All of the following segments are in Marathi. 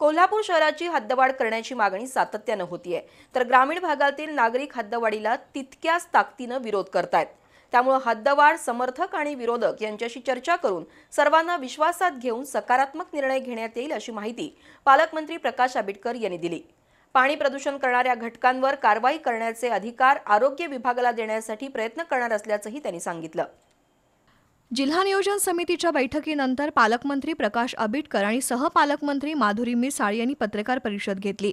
कोल्हापूर शहराची हद्दवाढ करण्याची मागणी सातत्यानं होतीये. तर ग्रामीण भागातील नागरिक हद्दवाढीला तितक्याच ताकदीनं विरोध करतायत. त्यामुळे हद्दवाढ समर्थक आणि विरोधक यांच्याशी चर्चा करून सर्वांना विश्वासात घेऊन सकारात्मक निर्णय घेण्यात येईल अशी माहिती पालकमंत्री प्रकाश आंबेडकर यांनी दिली. पाणी प्रदूषण करणाऱ्या घटकांवर कारवाई करण्याचे अधिकार आरोग्य विभागाला देण्यासाठी प्रयत्न करणार असल्याचंही त्यांनी सांगितलं. जिल्हा नियोजन समितीच्या बैठकीनंतर पालकमंत्री प्रकाश आबिटकर आणि सहपालकमंत्री माधुरी मिसाळ यांनी पत्रकार परिषद घेतली.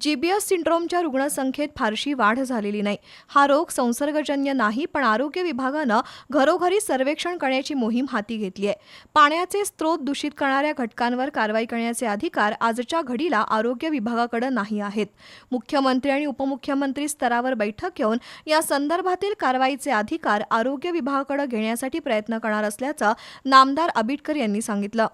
जीबीएस सिंड्रोमच्या रुग्णसंख्येत फारशी वाढ झालेली नाही. हा रोग संसर्गजन्य नाही पण आरोग्य विभागानं घरोघरी सर्वेक्षण करण्याची मोहीम हाती घेतली आहे. पाण्याचे स्रोत दूषित करणाऱ्या घटकांवर कारवाई करण्याचे अधिकार आजच्या घडीला आरोग्य विभागाकडे नाही आहेत. मुख्यमंत्री आणि उपमुख्यमंत्री स्तरावर बैठक घेऊन या संदर्भातील कारवाईचे अधिकार आरोग्य विभागाकडे घेण्यासाठी प्रयत्न करणार असल्याचं नामदार आबिटकर यांनी सांगितलं.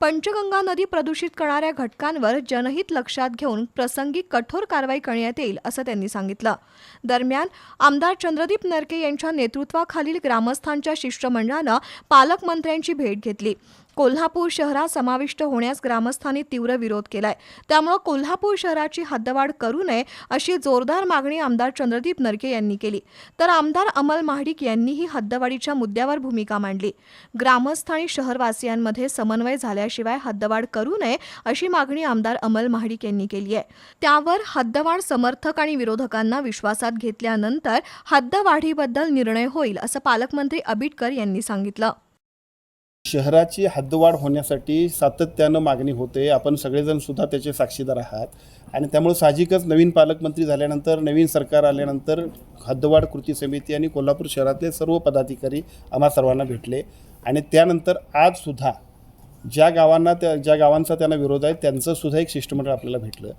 पंचगंगा नदी प्रदूषित करणाऱ्या घटकांवर जनहित लक्षात घेऊन प्रसंगी कठोर कारवाई करण्यात येईल असं त्यांनी सांगितलं. दरम्यान आमदार चंद्रदीप नरके यांच्या नेतृत्वाखालील ग्रामस्थांच्या शिष्टमंडळानं पालकमंत्र्यांची भेट घेतली. कोल्हापूर शहरात समाविष्ट होण्यास ग्रामस्थांनी तीव्र विरोध केलाय. त्यामुळे कोल्हापूर शहराची हद्दवाढ करू नये अशी जोरदार मागणी आमदार चंद्रदीप नरके यांनी केली. तर आमदार अमल महाडिक यांनीही हद्दवाढीच्या मुद्द्यावर भूमिका मांडली. ग्रामस्थ आणि शहरवासियांमध्ये समन्वय झाल्याशिवाय हद्दवाढ करू नये अशी मागणी आमदार अमल महाडिक यांनी केली आहे. त्यावर हद्दवाढ समर्थक आणि विरोधकांना विश्वासात घेतल्यानंतर हद्दवाढीबद्दल निर्णय होईल असं पालकमंत्री आबिटकर यांनी सांगितलं. शहराची हद्दवाढ होण्यासाठी सातत्यानं मागणी होते. आपण सगळेजण सुद्धा त्याचे साक्षीदार आहात. आणि त्यामुळे साहजिकच नवीन पालकमंत्री झाल्यानंतर नवीन सरकार आल्यानंतर हद्दवाढ कृती समिती आणि कोल्हापूर शहरातले सर्व पदाधिकारी आम्हा सर्वांना भेटले. आणि त्यानंतर आजसुद्धा ज्या गावांना त्या ज्या गावांचा त्यांना विरोध आहे त्यांचंसुद्धा एक शिष्टमंडळ आपल्याला भेटलं.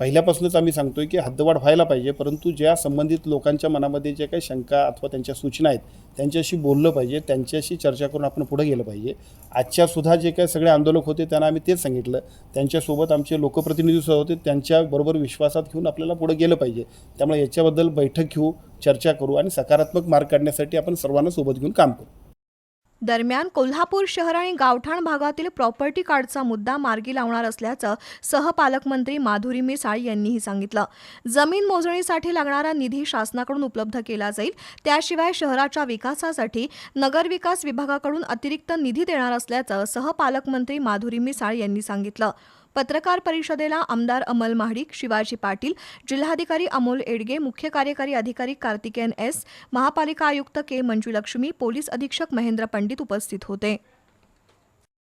पहिल्यापासूनच आम्ही सांगतोय की हद्दवाढ व्हायला पाहिजे परंतु ज्या संबंधित लोकांच्या मनामध्ये ज्या काही शंका अथवा त्यांच्या सूचना आहेत त्यांच्याशी बोललं पाहिजे त्यांच्याशी चर्चा करून आपण पुढे गेलं पाहिजे. आजच्या सुद्धा जे काही सगळे आंदोलक होते त्यांना आम्ही तेच सांगितलं. त्यांच्यासोबत आमचे लोकप्रतिनिधी सुद्धा होते त्यांच्याबरोबर विश्वासात घेऊन आपल्याला पुढे गेलं पाहिजे. त्यामुळे याच्याबद्दल बैठक घेऊ चर्चा करू आणि सकारात्मक मार्ग काढण्यासाठी आपण सर्वांना सोबत घेऊन काम करू. दरम्यान कोल्हापूर शहर आणि गावठाण भागातील प्रॉपर्टी कार्डचा मुद्दा मार्गी लावणार असल्याचं सहपालकमंत्री माधुरी मिसाळ यांनीही सांगितलं. जमीन मोजणीसाठी लागणारा निधी शासनाकडून उपलब्ध केला जाईल. त्याशिवाय शहराच्या विकासासाठी नगरविकास विभागाकडून अतिरिक्त निधी देणार असल्याचं सहपालकमंत्री माधुरी मिसाळ यांनी सांगितलं. पत्रकार परिषदेला आमदार अमल महाडिक शिवाजी पाटील जिल्हाधिकारी अमोल एडगे मुख्य कार्यकारी अधिकारी कार्तिकेयन एस महापालिका आयुक्त के मंजुलक्ष्मी पोलीस अधीक्षक महेंद्र पंडित उपस्थित होते.